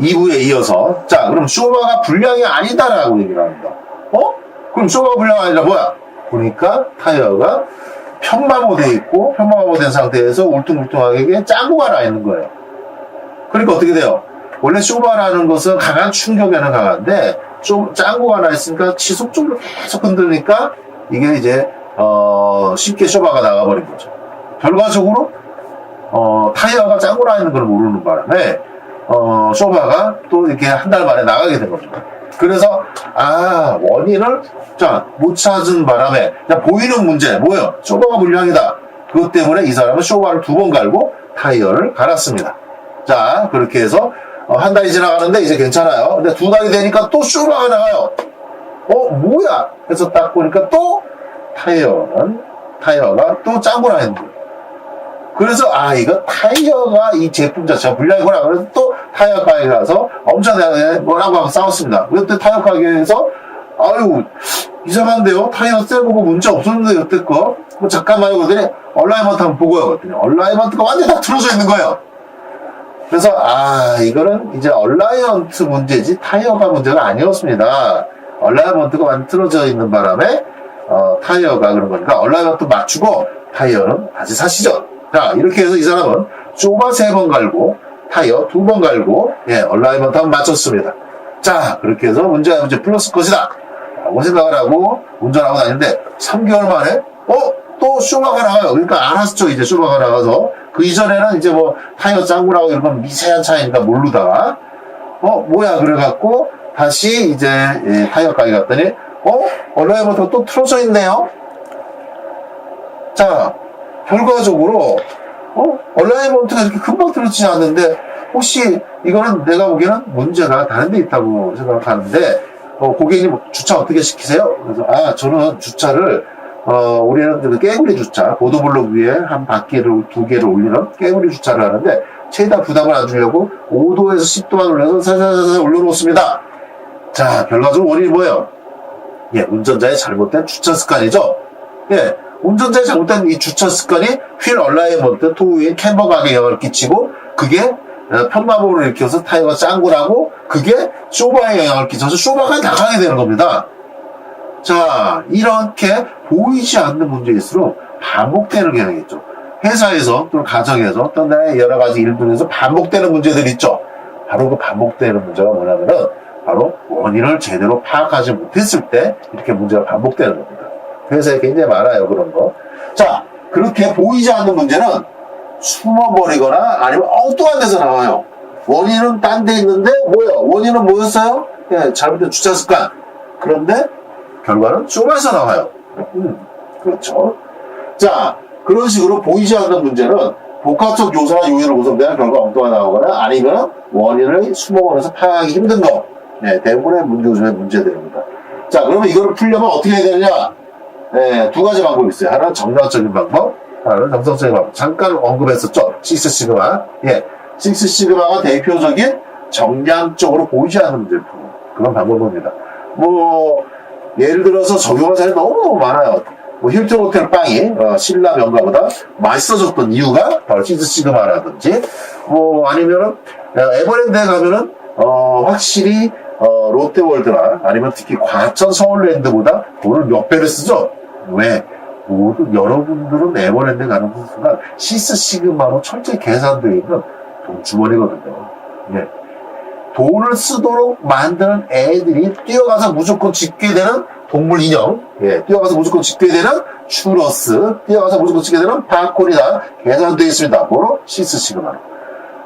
2부에 이어서 자 그럼 쇼바가 불량이 아니다라고 얘기를 합니다. 어? 그럼 쇼바가 불량 아니라 뭐야? 보니까 타이어가 편마모돼 있고 편마모된 상태에서 울퉁불퉁하게 짜고가 나 있는 거예요. 그러니까 어떻게 돼요? 원래 쇼바라는 것은 강한 충격에는 강한데 좀 짱구가 나 있으니까 지속적으로 계속 흔들리니까 이게 이제 어, 쉽게 쇼바가 나가버린 거죠. 결과적으로 어, 타이어가 짱구 나 있는 걸 모르는 바람에 어, 쇼바가 또 이렇게 한 달 만에 나가게 된 거죠. 그래서 아 원인을 자못 찾은 바람에 그냥 보이는 문제 뭐예요? 쇼바가 불량이다. 그것 때문에 이 사람은 쇼바를 두 번 갈고 타이어를 갈았습니다. 자 그렇게 해서 어, 한 달이 지나가는데 이제 괜찮아요. 근데 두 달이 되니까 또 쇼바가 나가요. 어 뭐야? 해서 딱 보니까 또 타이어는 타이어가 또 짱구나 거예요. 그래서 아 이거 타이어가 이 제품 자체가 불량이구나. 그래서 또 타이어 가게 가서 엄청나게 뭐라고 하고 싸웠습니다. 그때 타이어 가게에서 아유 이상한데요. 타이어 쎄보고 문제 없었는데 여태껏 뭐 잠깐만요. 그랬더니 얼라이먼트 한번 보고요. 그랬더니 얼라이먼트가 완전 다 틀어져 있는 거예요. 그래서 아 이거는 이제 얼라이먼트 문제지 타이어가 문제가 아니었습니다. 얼라이먼트가 완전 틀어져 있는 바람에 어, 타이어가 그런 거니까 얼라이먼트 맞추고 타이어는 다시 사시죠. 자 이렇게 해서 이 사람은 쇼바 세 번 갈고 타이어 두 번 갈고 예 얼라이먼트 한번 맞췄습니다. 자 그렇게 해서 문제가 문제 플러스 것이다. 라고 생각을 하고 운전하고 다니는데 3개월 만에 어? 또 쇼바가 나가요. 그러니까 알았죠. 이제 쇼바가 나가서 그 이전에는 이제 뭐 타이어 짱구라고 이런 건 미세한 차이니까 모르다가 어 뭐야 그래갖고 다시 이제 예, 타이어 가게 갔더니 어 얼라이먼트가 또 틀어져 있네요. 자 결과적으로 어 얼라이먼트가 이렇게 금방 틀어지지 않는데 혹시 이거는 내가 보기에는 문제가 다른 데 있다고 생각하는데 어, 고객님 주차 어떻게 시키세요? 그래서 아 저는 주차를 어, 우리는 그 깨구리 주차, 보도블록 위에 한 바퀴를 두 개를 올리는 깨구리 주차를 하는데 최대한 부담을 안 주려고 5도에서 10도만 올려서 살살살살 올려놓습니다. 자, 결과적으로 원인이 뭐예요? 예, 운전자의 잘못된 주차 습관이죠. 예, 운전자의 잘못된 이 주차 습관이 휠 얼라이먼트, 토우인 캠버 가게 영향을 끼치고 그게 어, 편마법을 일으켜서 타이어가 짱구라고 그게 쇼바에 영향을 끼쳐서 쇼바가 나가게 되는 겁니다. 자, 이렇게 보이지 않는 문제일수록 반복되는 경향이죠. 회사에서 또는 가정에서 또는 내 여러 가지 일들에서 반복되는 문제들이 있죠. 바로 그 반복되는 문제가 뭐냐면은 바로 원인을 제대로 파악하지 못했을 때 이렇게 문제가 반복되는 겁니다. 회사에 굉장히 많아요, 그런 거. 자, 그렇게 보이지 않는 문제는 숨어버리거나 아니면 엉뚱한 데서 나와요. 원인은 딴 데 있는데 뭐예요? 원인은 뭐였어요? 예, 잘못된 주차 습관. 그런데 결과는 쇼바에서 나와요. 음, 그렇죠. 자, 그런 식으로 보이지 않는 문제는 복합적 요소나 요인으로 구성되는 결과 엉뚱한 나오거나 아니면 원인을 숨어버려서 파악하기 힘든 거. 네, 대부분의 문제 요소의 문제들입니다. 자, 그러면 이거를 풀려면 어떻게 해야 되느냐? 네, 두 가지 방법이 있어요. 하나는 정량적인 방법, 하나는 정성적인 방법. 잠깐 언급했었죠. 식스 시그마. 예. 식스 시그마가 대표적인 정량적으로 보이지 않는 푸는 그런 방법입니다. 뭐, 예를 들어서 적용한 사례 너무너무 많아요. 뭐 힐튼 호텔 빵이 어, 신라 명가보다 맛있어졌던 이유가 바로 치즈 시그마라든지 뭐 아니면은 어, 에버랜드에 가면은 어, 확실히 어, 롯데월드나 아니면 특히 과천 서울랜드보다 돈을 몇 배를 쓰죠. 왜? 모두 여러분들은 에버랜드 가는 순간 시스 시그마로 철저히 계산되어 있는 돈 주머니거든요. 예. 돈을 쓰도록 만드는 애들이 뛰어가서 무조건 짓게 되는 동물 인형, 예, 뛰어가서 무조건 짓게 되는 추러스, 뛰어가서 무조건 짓게 되는 팝콘이다 계산되어 있습니다. 뭐로? 시스 시그마로.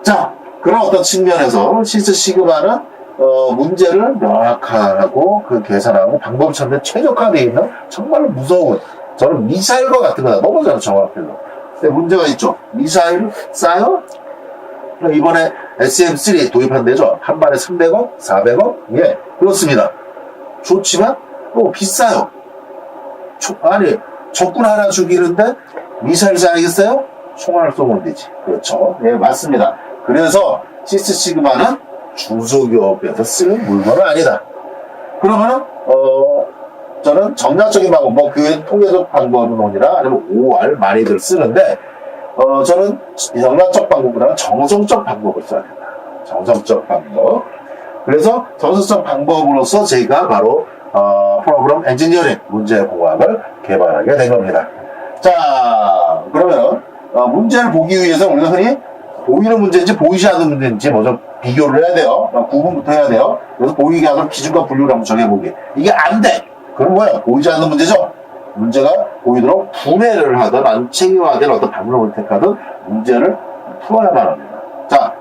자, 그런 어떤 측면에서 시스 시그마는 어, 문제를 명확하고 그 계산하고 방법 찾는 최적화되어 있는 정말 무서운 저는 미사일과 같은 거다. 너무 잘 정확해서. 근데 문제가 있죠. 미사일? 그럼 이번에 SM3 도입한 데죠. 한 발에 300억, 400억? 예, 그렇습니다. 좋지만 또 비싸요. 초- 아니, 적군 하나 죽이는데 미사일 쏴야겠어요? 총알을 쏘면 되지. 그렇죠. 예, 맞습니다. 그래서 시스 시그마는 중소기업에서 쓰는 물건은 아니다. 그러면은, 어, 저는 정략적인 방법, 뭐, 그 통계적 방법론이나 아니면 OR 많이들 쓰는데, 어, 저는 정략적 방법보다는 정성적 방법을 써야 된다. 정석적 방법. 그래서 정석적 방법으로서 제가 바로 어, 프로그램 엔지니어링 문제 공학을 개발하게 된 겁니다. 자, 그러면 어, 문제를 보기 위해서 우리가 흔히 보이는 문제인지 보이지 않는 문제인지 먼저 비교를 해야 돼요. 어, 구분부터 해야 돼요. 그래서 보이게 하는 기준과 분류를 한번 정해보기. 이게 안 돼! 그럼 뭐예요? 보이지 않는 문제죠? 문제가 보이도록 분해를 하든 아니면 체계화된 어떤 방법을 택하든 문제를 풀어야만 합니다. 자,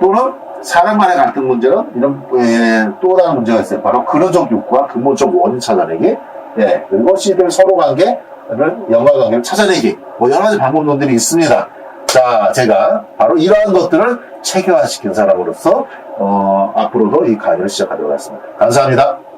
또는 사람 간의 갈등 문제는 이런 에, 또 다른 문제가 있어요. 바로 근원적 욕구와 근본적 원인 찾아내기. 예, 그리고 C들 서로 관계를 연관 관계를 찾아내기. 뭐 여러 가지 방법론들이 있습니다. 자, 제가 바로 이러한 것들을 체계화시킨 사람으로서 어, 앞으로도 이 강의를 시작하도록 하겠습니다. 감사합니다.